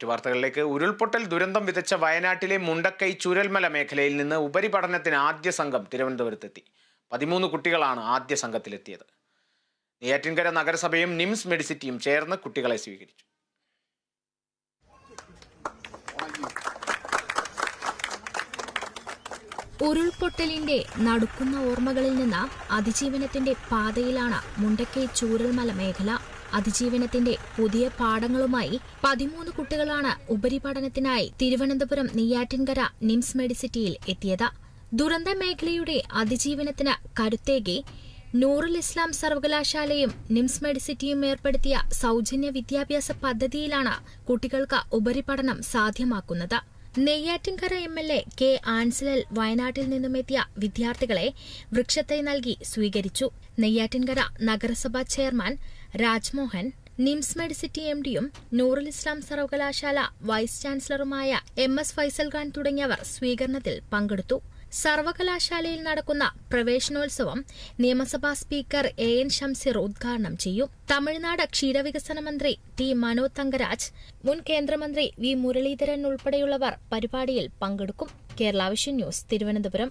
മറ്റു വാർത്തകളിലേക്ക് ഉരുൾപൊട്ടൽ ദുരന്തം വിതച്ച വയനാട്ടിലെ മുണ്ടക്കൈ ചുരൽമല മേഖലയിൽ നിന്ന് ഉപരിപഠനത്തിന് ആദ്യ സംഘം തിരുവനന്തപുരത്തെത്തി. പതിമൂന്ന് കുട്ടികളാണ് ആദ്യ സംഘത്തിലെത്തിയത്. നെയ്യാറ്റിൻകര നഗരസഭയും നിംസ് മെഡിസിറ്റിയും ചേർന്ന് കുട്ടികളെ സ്വീകരിച്ചു. ഉരുൾപൊട്ടലിന്റെ നടുക്കുന്ന ഓർമ്മകളിൽ നിന്ന് അതിജീവനത്തിന്റെ പാതയിലാണ് മുണ്ടക്കൈ ചൂരൽമല മേഖല അതിജീവനത്തിന്റെ പുതിയ പാഠങ്ങളുമായി പതിമൂന്ന് കുട്ടികളാണ് ഉപരിപഠനത്തിനായി തിരുവനന്തപുരം നെയ്യാറ്റിൻകര നിംസ് മെഡിസിറ്റിയിൽ എത്തിയത്. ദുരന്ത മേഖലയുടെ അതിജീവനത്തിന് കരുത്തേകി നൂറുൽ ഇസ്ലാം സർവകലാശാലയും നിംസ് മെഡിസിറ്റിയും ഏർപ്പെടുത്തിയ സൗജന്യ വിദ്യാഭ്യാസ പദ്ധതിയിലാണ് കുട്ടികൾക്ക് ഉപരിപഠനം സാധ്യമാക്കുന്നത്. Neyyattinkara M L A K Ansalan വയനാട്ടിൽ നിന്നുമെത്തിയ വിദ്യാർത്ഥികളെ വൃക്ഷത്തൈ നൽകി സ്വീകരിച്ചു. നെയ്യാറ്റിൻകര നഗരസഭാ chairman Rajmohan NIMS Medicity M ഡിയും നൂറുൽ ഇസ്ലാം സർവകലാശാല വൈസ് ചാൻസലറുമായ എം എസ് ഫൈസൽ ഖാൻ തുടങ്ങിയവർ സ്വീകരണത്തിൽ പങ്കെടുത്തു. സർവകലാശാലയിൽ നടക്കുന്ന പ്രവേശനോത്സവം നിയമസഭാ സ്പീക്കർ എ എൻ ഷംസീർ ഉദ്ഘാടനം ചെയ്യും. തമിഴ്നാട് ക്ഷീരവികസന മന്ത്രി ടി മനോ തങ്കരാജ് മുൻ കേന്ദ്രമന്ത്രി വി മുരളീധരൻ ഉൾപ്പെടെയുള്ളവർ പരിപാടിയിൽ പങ്കെടുക്കും. Kerala Vision News Thiruvananthapuram.